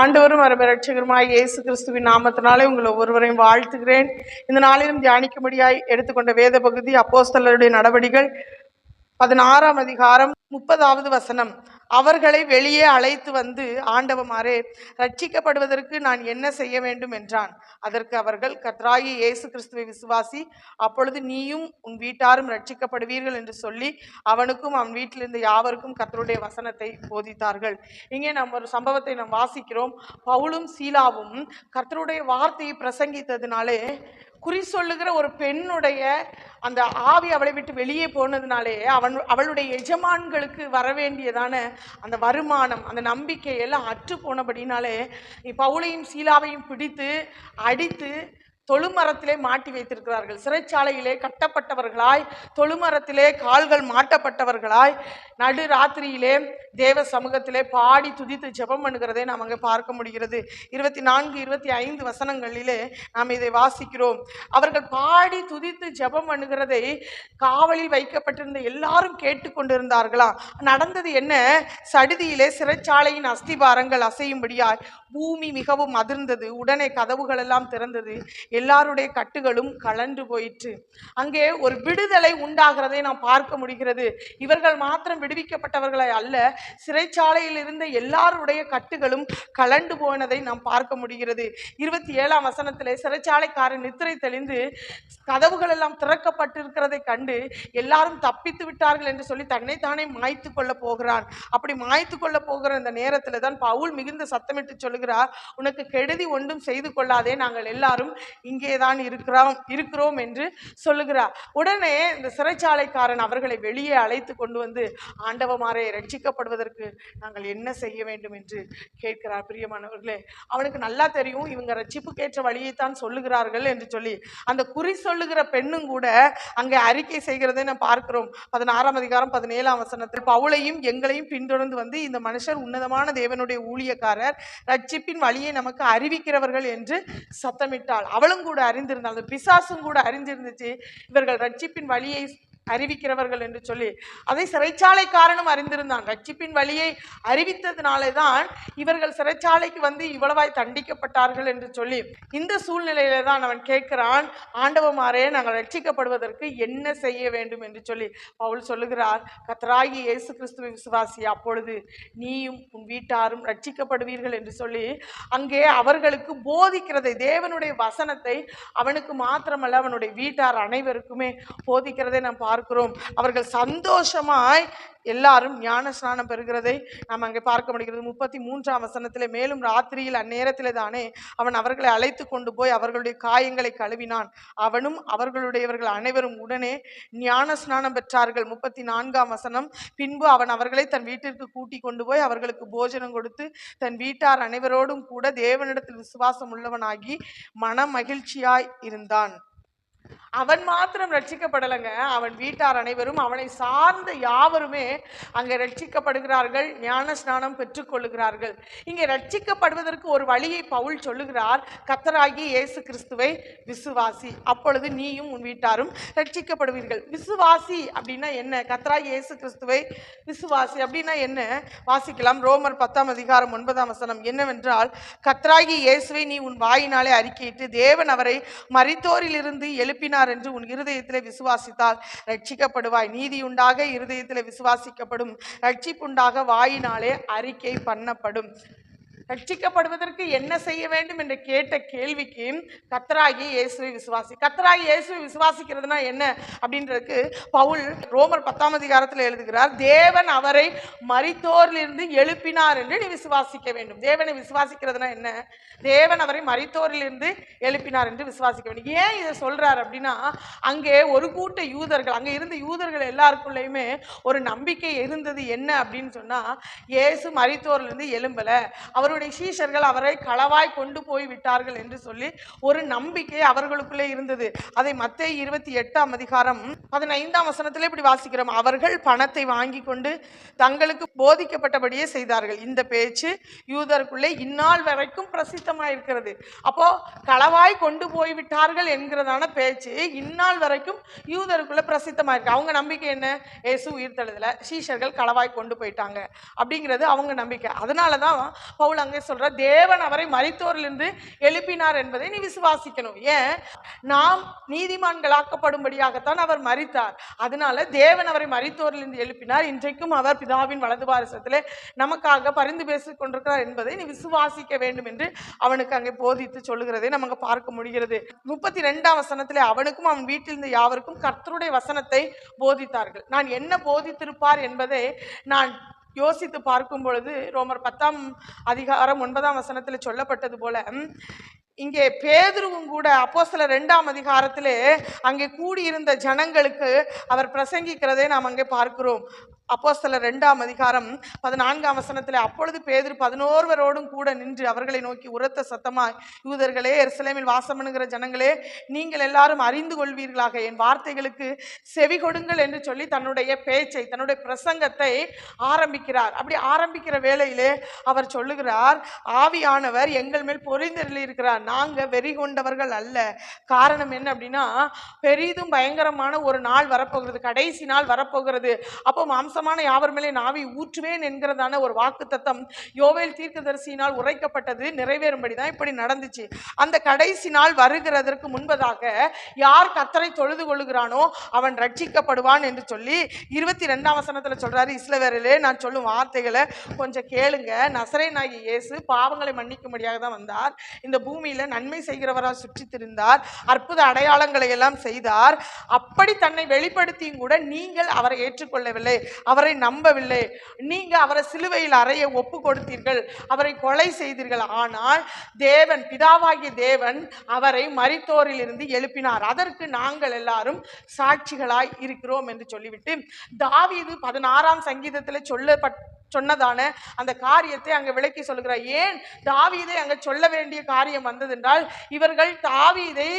ஆண்டவரும் அரபரட்சகருமாய் இயேசு கிறிஸ்துவின் நாமத்தினாலே உங்களை ஒவ்வொருவரையும் வாழ்த்துகிறேன். இந்த நாளிலும் தியானிக்கும்படியாய் எடுத்துக்கொண்ட வேத பகுதி அப்போஸ்தலருடைய நடவடிக்கைகள் பதினாறாம் அதிகாரம் முப்பதாவது வசனம். அவர்களை வெளியே அழைத்து வந்து ஆண்டவமாரே ரட்சிக்கப்படுவதற்கு நான் என்ன செய்ய வேண்டும் என்றான். அதற்கு அவர்கள் கத்ராயி இயேசு கிறிஸ்துவை விசுவாசி அப்பொழுது நீயும் உன் வீட்டாரும் ரட்சிக்கப்படுவீர்கள் என்று சொல்லி அவனுக்கும் அவன் வீட்டில் இருந்த யாவருக்கும் கத்தருடைய வசனத்தை போதித்தார்கள். இங்கே நம்ம ஒரு சம்பவத்தை நாம் வாசிக்கிறோம். பவுலும் சீலாவும் கர்த்தருடைய வார்த்தையை பிரசங்கித்ததுனாலே குறி சொல்லுகிற ஒரு பெண்ணுடைய அந்த ஆவி அவளை விட்டு வெளியே போனதுனாலே அவன் அவளுடைய எஜமான்களுக்கு வரவேண்டியதான அந்த வருமானம் அந்த நம்பிக்கை எல்லாம் அற்று போனபடினாலே நீ பவுளையும் சீலாவையும் பிடித்து அடித்து தொழுமரத்திலே மாட்டி வைத்திருக்கிறார்கள். சிறைச்சாலையிலே கட்டப்பட்டவர்களாய் தொழுமரத்திலே கால்கள் மாட்டப்பட்டவர்களாய் நடு ராத்திரியிலே தேவ சமூகத்திலே பாடி துதித்து ஜெபம் பண்ணுகிறதை நாம் அங்கே பார்க்க முடிகிறது. இருபத்தி நான்கு இருபத்தி ஐந்து வசனங்களிலே நாம் இதை வாசிக்கிறோம். அவர்கள் பாடி துதித்து ஜெபம் பண்ணுகிறதை காவலில் வைக்கப்பட்டிருந்த எல்லாரும் கேட்டுக்கொண்டிருந்தார்களா? நடந்தது என்ன? சடிதியிலே சிறைச்சாலையின் அஸ்திபாரங்கள் அசையும்படியாய் பூமி மிகவும் அதிர்ந்தது. உடனே கதவுகள் எல்லாம் திறந்தது. எல்லாருடைய கட்டுகளும் கலண்டு போயிற்று. அங்கே ஒரு விடுதலை உண்டாகிறதை நாம் பார்க்க முடிகிறது. இவர்கள் மாத்திரம் விடுவிக்கப்பட்டவர்களை அல்ல சிறைச்சாலையில் இருந்த எல்லாருடைய கட்டுகளும் கலண்டு போனதை நாம் பார்க்க முடிகிறது. இருபத்தி ஏழாம் வசனத்திலே சிறைச்சாலைக்காரன் நித்திரை தெளிந்து கதவுகள் எல்லாம் திறக்கப்பட்டிருக்கிறதை கண்டு எல்லாரும் தப்பித்து விட்டார்கள் என்று சொல்லி தன்னைத்தானே மாய்த்து கொள்ள போகிறான். அப்படி மாய்த்து கொள்ள போகிற இந்த நேரத்தில் தான் பவுல் மிகுந்த சத்தமிட்டு சொல்கிறார் உனக்கு கெடுதி ஒன்றும் செய்து கொள்ளாதே நாங்கள் எல்லாரும் இங்கே தான் இருக்கிறோம் இருக்கிறோம் என்று சொல்லுகிறார். உடனே இந்த சிறைச்சாலைக்காரன் அவர்களை வெளியே அழைத்து கொண்டு வந்து ஆண்டவமாரை ரட்சிக்கப்படுவதற்கு நாங்கள் என்ன செய்ய வேண்டும்? என்று கேட்கிறார். பிரியமானவர்களே அவனுக்கு நல்லா தெரியும் இவங்க ரட்சிப்புக்கேற்ற வழியைத்தான் சொல்லுகிறார்கள் என்று சொல்லி அந்த குறி சொல்லுகிற பெண்ணும் கூட அங்கே அறிக்கை செய்கிறதை நான் பார்க்கிறோம். பதினாறாம் அதிகாரம் பதினேழாம் வசனத்தில் பவுளையும் எங்களையும் பின்தொடர்ந்து வந்து இந்த மனுஷர் உன்னதமான தேவனுடைய ஊழியக்காரர் ரட்சிப்பின் வழியை நமக்கு அறிவிக்கிறவர்கள் என்று சத்தமிட்டாள். அவளும் கூட அறிந்திருந்தாள் பிசாசும் கூட அறிந்திருந்துச்சு. இவர்கள் ரட்சிப்பின் வழியை அறிவிக்கிறவர்கள் என்று சொல்லி அதை சிறைச்சாலை காரணம் அறிந்திருந்தான். ரட்சிப்பின் வழியை அறிவித்ததினாலே தான் இவர்கள் சிறைச்சாலைக்கு வந்து இவ்வளவாய் தண்டிக்கப்பட்டார்கள் என்று சொல்லி இந்த சூழ்நிலையில தான் அவன் கேட்கிறான் ஆண்டவமாரே நாங்கள் ரட்சிக்கப்படுவதற்கு என்ன செய்ய வேண்டும்? என்று சொல்லி பவுல் சொல்லுகிறார் கத்ராகி இயேசு கிறிஸ்துவை விசுவாசி அப்பொழுது நீயும் உன் வீட்டாரும் ரட்சிக்கப்படுவீர்கள் என்று சொல்லி அங்கே அவர்களுக்கு போதிக்கிறதை தேவனுடைய வசனத்தை அவனுக்கு மாத்திரமல்ல அவனுடைய வீட்டார் அனைவருக்குமே போதிக்கிறதை நாம் பார்க்கிறோம். அவர்கள் சந்தோஷமாய் எல்லாரும் ஞான ஸ்நானம் பெறுகிறதை நாம் அங்கே பார்க்க முடிகிறது. முப்பத்தி மூன்றாம் வசனத்திலே மேலும் ராத்திரியில் அந்நேரத்திலே தானே அவன் அவர்களை அழைத்து கொண்டு போய் அவர்களுடைய காயங்களை கழுவினான். அவனும் அவர்களுடையவர்கள் அனைவரும் உடனே ஞான ஸ்நானம் பெற்றார்கள். முப்பத்தி நான்காம் வசனம் பின்பு அவன் அவர்களை தன் வீட்டிற்கு கூட்டி கொண்டு போய் அவர்களுக்கு போஜனம் கொடுத்து தன் வீட்டார் அனைவரோடும் கூட தேவனிடத்தில் விசுவாசம் உள்ளவனாகி மன மகிழ்ச்சியாய் இருந்தான். அவன் மாத்திரம் ரட்சிக்கப்படலைங்க. அவன் வீட்டார் அனைவரும் அவனை சார்ந்த யாவருமே அங்கே ரட்சிக்கப்படுகிறார்கள் ஞான ஸ்நானம் பெற்றுக்கொள்ளுகிறார்கள். இங்கே ரட்சிக்கப்படுவதற்கு ஒரு வழியை பவுல் சொல்லுகிறார் கத்தராகி இயேசு கிறிஸ்துவை விசுவாசி. அப்பொழுது நீயும் உன் வீட்டாரும் ரட்சிக்கப்படுவீர்கள். விசுவாசி அப்படின்னா என்ன? கத்தராகி இயேசு கிறிஸ்துவை விசுவாசி. அப்படின்னா என்ன? வாசிக்கலாம். ரோமர் பத்தாம் அதிகாரம் ஒன்பதாம் வசனம் என்னவென்றால் கத்ராகி இயேசுவை நீ உன் வாயினாலே அறிக்கையிட்டு தேவன் அவரை மரித்தோரிலிருந்து எழுப்பினார். என்று உன் இருதயத்திலே விசுவாசித்தால் ரட்சிக்கப்படுவாய் நீதியுண்டாக இருதயத்திலே விசுவாசிக்கப்படும். ரட்சிப்புண்டாக வாயினாலே அறிக்கை பண்ணப்படும். ரட்சிக்கப்படுவதற்கு என்ன செய்ய வேண்டும் என்று கேட்ட கேள்விக்கு கத்தராகி இயேசுவை விசுவாசி கத்தராகி இயேசுவை விசுவாசிக்கிறதுனா என்ன அப்படின்றதுக்கு பவுல் ரோமர் பத்தாம் அதிகாரத்தில் எழுதுகிறார் தேவன் அவரை மரித்தோரிலிருந்து எழுப்பினார் என்று நீ விசுவாசிக்க வேண்டும். தேவனை விசுவாசிக்கிறதுனா என்ன? தேவன் அவரை மரித்தோரிலிருந்து எழுப்பினார் என்று விசுவாசிக்க வேண்டும். ஏன் இதை சொல்றார் அப்படின்னா அங்கே ஒரு கூட்ட யூதர்கள் அங்கே இருந்த யூதர்கள் எல்லாருக்குள்ளேயுமே ஒரு நம்பிக்கை இருந்தது என்ன அப்படின்னு சொன்னா இயேசு மரித்தோரிலிருந்து எழும்பல. அவருடைய சீஷர்கள் அவரை களவாய் கொண்டு போய் விட்டார்கள் என்று சொல்லி ஒரு நம்பிக்கை அவர்களுக்குள்ளே இருந்தது. அதை மத்திய இருபத்தி எட்டாம் அதிகாரம் பதினைந்தாம் வசனத்திலே இப்படி வாசிக்கிறோம். அவர்கள் பணத்தை வாங்கி கொண்டு தங்களுக்கு போதிக்கப்பட்டபடியே செய்தார்கள். இந்த பேச்சு யூதருக்குள்ளே இந்நாள் வரைக்கும் பிரசித்தமாயிருக்கிறது அப்போ களவாய் கொண்டு போய் விட்டார்கள் என்கிறதான பேச்சு இந்நாள் வரைக்கும் யூதருக்குள்ளே பிரசித்தமாயிருக்கு அவங்க நம்பிக்கை என்ன? ஏசு உயிர்த்தெழுதல சீஷர்கள் களவாய் கொண்டு போயிட்டாங்க அப்படிங்கிறது அவங்க நம்பிக்கை. அதனால தான் பவுல் அங்கே சொல்கிற தேவன் அவரை மறைத்தோரிலிருந்து எழுப்பினார் என்பதை நீ விசுவாசிக்கணும். ஏன்? நாம் நீதிமான்களாக்கப்படும்படியாகத்தான் அவர் மறித்தார் அதனால தேவன் அவரை மறைத்தோரிலிருந்து எழுப்பினார். இன்றைக்கும் அவர் பிதாவின் வலது பாரசத்தில் நமக்காக பரிந்து பேசிக் கொண்டிருக்கிறார் என்பதை நீ விசுவாசிக்க வேண்டும் என்று அவனுக்கு அங்கே போதித்து சொல்லுகிறதை நமக்கு பார்க்க முடிகிறது. முப்பத்தி ரெண்டாம் வசனத்தில் அவனுக்கும் அவன் வீட்டில் இருந்த யாவருக்கும் கர்த்தருடைய வசனத்தை போதித்தார்கள். நான் என்ன போதித்திருப்பார் என்பதை நான் யோசித்து பார்க்கும் பொழுது ரோமர் பத்தாம் அதிகாரம் ஒன்பதாம் வசனத்தில் சொல்லப்பட்டது போல இங்கே பேதுருவும் கூட அப்போஸ்தலர் ரெண்டாம் அதிகாரத்திலே அங்கே கூடியிருந்த ஜனங்களுக்கு அவர் பிரசங்கிக்கிறதை நாம் அங்கே பார்க்கிறோம். அப்போஸ்தலர் ரெண்டாம் அதிகாரம் பதினான்காம் வசனத்தில் அப்பொழுது பேதிரு பதினோருவரோடும் கூட நின்று அவர்களை நோக்கி உரத்த சத்தமாய் யூதர்களே எருசலேமில் வாசம் பண்ணுகிற ஜனங்களே நீங்கள் எல்லாரும் அறிந்து கொள்வீர்களாக? என் வார்த்தைகளுக்கு செவி கொடுங்கள் என்று சொல்லி தன்னுடைய பேச்சை தன்னுடைய பிரசங்கத்தை ஆரம்பிக்கிறார். அப்படி ஆரம்பிக்கிற வேளையிலே அவர் சொல்லுகிறார் ஆவியானவர் எங்கள் மேல் பொறிந்தருளி இருக்கிறார் நாங்கள் வெறி கொண்டவர்கள் அல்ல. காரணம் என்ன அப்படின்னா பெரிதும் பயங்கரமான ஒரு நாள் வரப்போகிறது கடைசி நாள் வரப்போகிறது. அப்போ மாம்சமான யாவர் மேலே நாவி ஊற்றுவேன் என்கிறதான ஒரு வாக்கு தத்தம் யோவேல் தீர்க்கதரிசியினால் உரைக்கப்பட்டது நிறைவேறும்படி தான் இப்படி நடந்துச்சு. அந்த கடைசி நாள் வருகிறதற்கு முன்பதாக யார் கத்தரை தொழுது கொள்ளுகிறானோ அவன் ரட்சிக்கப்படுவான் என்று சொல்லி இருபத்தி ரெண்டாம் வசனத்தில் சொல்கிறாரு இஸ்லவேரிலே நான் சொல்லும் வார்த்தைகளை கொஞ்சம் கேளுங்க. நசரே நாயகி இயேசு பாவங்களை மன்னிக்கும்படியாக தான் வந்தார். இந்த பூமியில் நன்மை செய்கிறவரால் சுற்றி திரிந்தார் அற்புத அடையாளங்களை எல்லாம் செய்தார். அப்படி தன்னை வெளிப்படுத்தியும் கூட நீங்கள் அவரை ஏற்றுக்கொள்ளவில்லை அவரை நம்பவில்லை. நீங்க அவரை சிலுவையில் அறைய ஒப்பு கொடுத்தீர்கள் அவரை கொலை செய்தீர்கள். ஆனால் தேவன் பிதாவாகிய தேவன் அவரை மரித்தோரிலிருந்து எழுப்பினார். அதற்கு நாங்கள் எல்லாரும் சாட்சிகளாய் இருக்கிறோம் என்று சொல்லிவிட்டு தாவீது பதினாறாம் சங்கீதத்தில் சொல்லப்பட்ட சொன்னதான அந்த காரியத்தை அங்கே விளக்கி சொல்லுகிறார். ஏன்? தாவீதை அங்கே சொல்ல வேண்டிய காரியம் வந்ததென்றால் இவர்கள் தாவீதை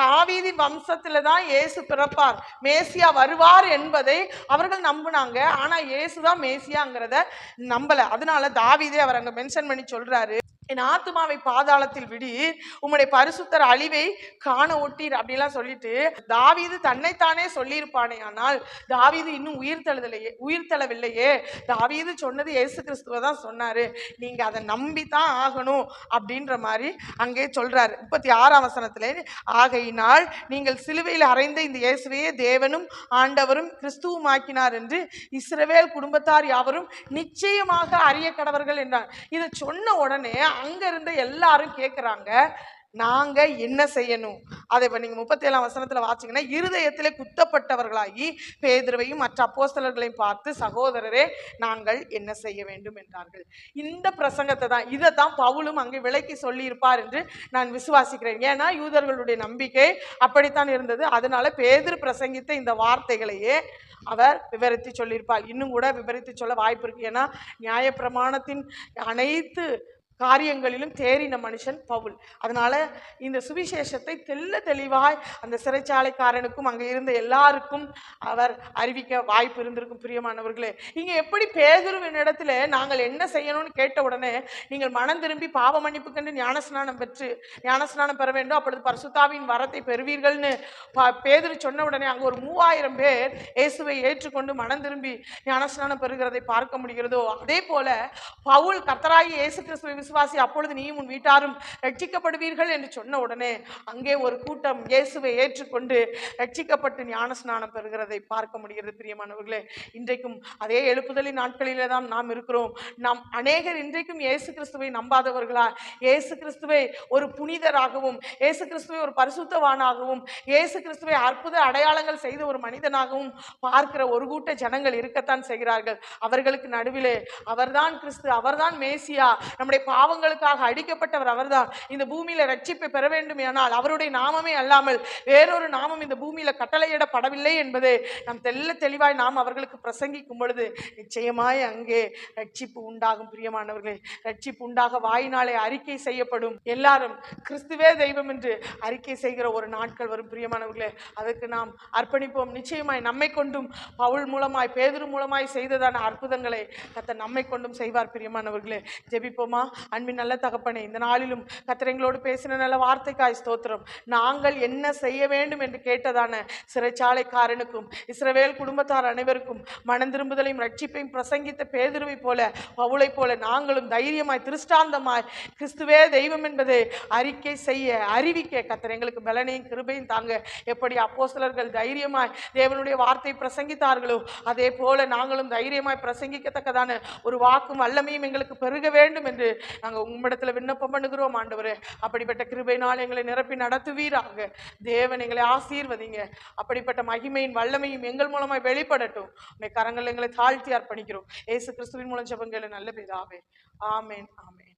தாவீதி வம்சத்தில் தான் இயேசு பிறப்பார். மேசியா வருவார் என்பதை அவர்கள் நம்பினாங்க. ஆனால் இயேசு தான் மேசியாங்கிறத நம்பலை. அதனால தாவீதை அவர் அங்கே மென்ஷன் பண்ணி சொல்கிறாரு என் ஆத்மாவை பாதாளத்தில் விடி. உம்முடைய பரிசுத்தர் அழிவை காண ஒட்டீர் அப்படிலாம் சொல்லிட்டு தாவீது தன்னைத்தானே சொல்லியிருப்பானே ஆனால் தாவீது இன்னும் உயிர் தழுதலையே உயிர் தளவில்லையே தாவீது சொன்னது இயேசு கிறிஸ்துவ தான் சொன்னாரு. நீங்க அதை நம்பி தான் ஆகணும் அப்படின்ற மாதிரி அங்கே சொல்றாரு. முப்பத்தி ஆறாம் வசனத்துல ஆகையினால் நீங்கள் சிலுவையில் அறைந்த இந்த இயேசுவையே தேவனும் ஆண்டவரும் கிறிஸ்துவுமாக்கினார் என்று இஸ்ரவேல் குடும்பத்தார் யாவரும் நிச்சயமாக அறிய கடவர்கள் என்றார். இதை சொன்ன உடனே அங்க இருந்த எல்லாரும் கேட்குறாங்க நாங்க என்ன செய்யணும்? அதை இப்போ நீங்கள் முப்பத்தேழாம் வசனத்துல வாச்சிங்கன்னா இருதயத்திலே குத்தப்பட்டவர்களாகி பேதுருவையும் மற்ற அப்போஸ்தலர்களையும் பார்த்து சகோதரரே நாங்கள் என்ன செய்ய வேண்டும்? என்றார்கள். இந்த பிரசங்கத்தை தான் இதை தான் பவுலும் அங்கே விலைக்கு சொல்லியிருப்பார் என்று நான் விசுவாசிக்கிறேன். ஏன்னா யூதர்களுடைய நம்பிக்கை அப்படித்தான் இருந்தது. அதனால பேதுரு பிரசங்கித்த இந்த வார்த்தைகளையே அவர் விவரித்து சொல்லியிருப்பார். இன்னும் கூட விவரித்து சொல்ல வாய்ப்பு இருக்கு. ஏன்னா நியாயப்பிரமாணத்தின் அனைத்து காரியங்களிலும் தேறின மனுஷன் பவுல். அதனால இந்த சுவிசேஷத்தை தெல்ல தெளிவாய் அந்த சிறைச்சாலைக்காரனுக்கும் அங்கே இருந்த எல்லாருக்கும் அவர் அறிவிக்க வாய்ப்பு இருந்திருக்கும் பிரியமானவர்களே. இங்கே எப்படி பேதுருவின் இடத்துல நாங்கள் என்ன செய்யணும்னு கேட்ட உடனே நீங்கள் மனம் திரும்பி பாவ மன்னிப்பு கண்டு ஞானஸ்நானம் பெற்று ஞானஸ்நானம் பெற வேண்டும். அப்பொழுது பரிசுத்தாவின் வரத்தை பெறுவீர்கள்னு பேதுரு சொன்ன உடனே அங்கே ஒரு மூவாயிரம் பேர் இயேசுவை ஏற்றுக்கொண்டு மனம் திரும்பி ஞானஸ்நானம் பெறுகிறதை பார்க்க முடிகிறதோ? அதே போல பவுல் கர்த்தராகி இயேசு கிறிஸ்துவை விசுவாசி அப்பொழுது நீயும் உன் வீட்டாரும் ரட்சிக்கப்படுவீர்கள் என்று சொன்ன உடனே அங்கே ஒரு கூட்டம் இயேசுவை ஏற்றுக்கொண்டு ரட்சிக்கப்பட்டு ஞானஸ்நானம் பெறுகிறதை பார்க்க முடிகிறது. பிரியமானவர்களே இன்றைக்கும் அதே எழுப்புதலின் நாட்களிலே தான் நாம் இருக்கிறோம். நாம் அநேகர் இன்றைக்கும் இயேசு கிறிஸ்துவை நம்பாதவர்களா? இயேசு கிறிஸ்துவை ஒரு புனிதராகவும் இயேசு கிறிஸ்துவை ஒரு பரிசுத்தவானாகவும் இயேசு கிறிஸ்துவை அற்புத அடையாளங்கள் செய்த ஒரு மனிதனாகவும் பார்க்கிற ஒரு கூட்ட ஜனங்கள் இருக்கத்தான் செய்கிறார்கள். அவர்களுக்கு நடுவிலே அவர்தான் கிறிஸ்து அவர்தான் மேசியா நம்முடைய பாவங்களுக்காக அடிக்கப்பட்டவர் அவர்தான். இந்த பூமியில ரட்சிப்பை பெற வேண்டும் ஆனால் அவருடைய நாமமே அல்லாமல் வேறொரு நாமம் இந்த பூமியில கட்டளையிடப்படவில்லை என்பதை நாம் தெல்ல தெளிவாய் நாம் அவர்களுக்கு பிரசங்கிக்கும் பொழுது நிச்சயமாய் அங்கே ரட்சிப்பு உண்டாகும் பிரியமானவர்களே. ரட்சிப்பு உண்டாக வாயினாலே அறிக்கை செய்யப்படும். எல்லாரும் கிறிஸ்துவே தெய்வம் என்று அறிக்கை செய்கிற ஒரு நாட்கள் வரும் பிரியமானவர்களே. அதற்கு நாம் அர்ப்பணிப்போம். நிச்சயமாய் நம்மை கொண்டும் பவுல் மூலமாய் பேதர் மூலமாய் செய்ததான அற்புதங்களை கத்த நம்மை கொண்டும் செய்வார் பிரியமானவர்களே. ஜெபிப்போமா? அன்பின் நல்ல தகப்பனே இந்த நாளிலும் கத்திரங்களோடு பேசின நல்ல வார்த்தைக்காய் ஸ்தோத்திரம். நாங்கள் என்ன செய்ய வேண்டும் என்று கேட்டதான சிறைச்சாலைக்காரனுக்கும் இஸ்ரவேல் குடும்பத்தார் அனைவருக்கும் மனம் திரும்புதலையும் ரட்சிப்பையும் பிரசங்கித்த பேதுருவை போல பவுளை போல நாங்களும் தைரியமாய் திருஷ்டாந்தமாய் கிறிஸ்துவே தெய்வம் என்பதை அறிக்கை செய்ய அறிவிக்க கத்தர் எங்களுக்கு பலனையும் கிருபையும் தாங்க. எப்படி அப்போஸ்தலர்கள் தைரியமாய் தேவனுடைய வார்த்தை பிரசங்கித்தார்களோ அதே போல நாங்களும் தைரியமாய் பிரசங்கிக்கத்தக்கதான ஒரு வாக்கும் வல்லமையும் எங்களுக்கு பெருக வேண்டும் என்று நாங்கள் உம்மிடத்தில் விண்ணப்பம் பண்ணுகிறோம் ஆண்டவர். அப்படிப்பட்ட கிருபையினால் எங்களை நிரப்பி நடத்துவீராங்க தேவன் எங்களை ஆசீர்வதிங்க. அப்படிப்பட்ட மகிமையின் வல்லமையும் எங்கள் மூலமாக வெளிப்படட்டும். உடைய கரங்கள் எங்களை தாழ்த்தி அர்ப்பணிக்கிறோம். ஏசு கிறிஸ்துவின் மூலம் ஜபங்களை நல்ல பிதாவே. ஆமேன் ஆமேன்.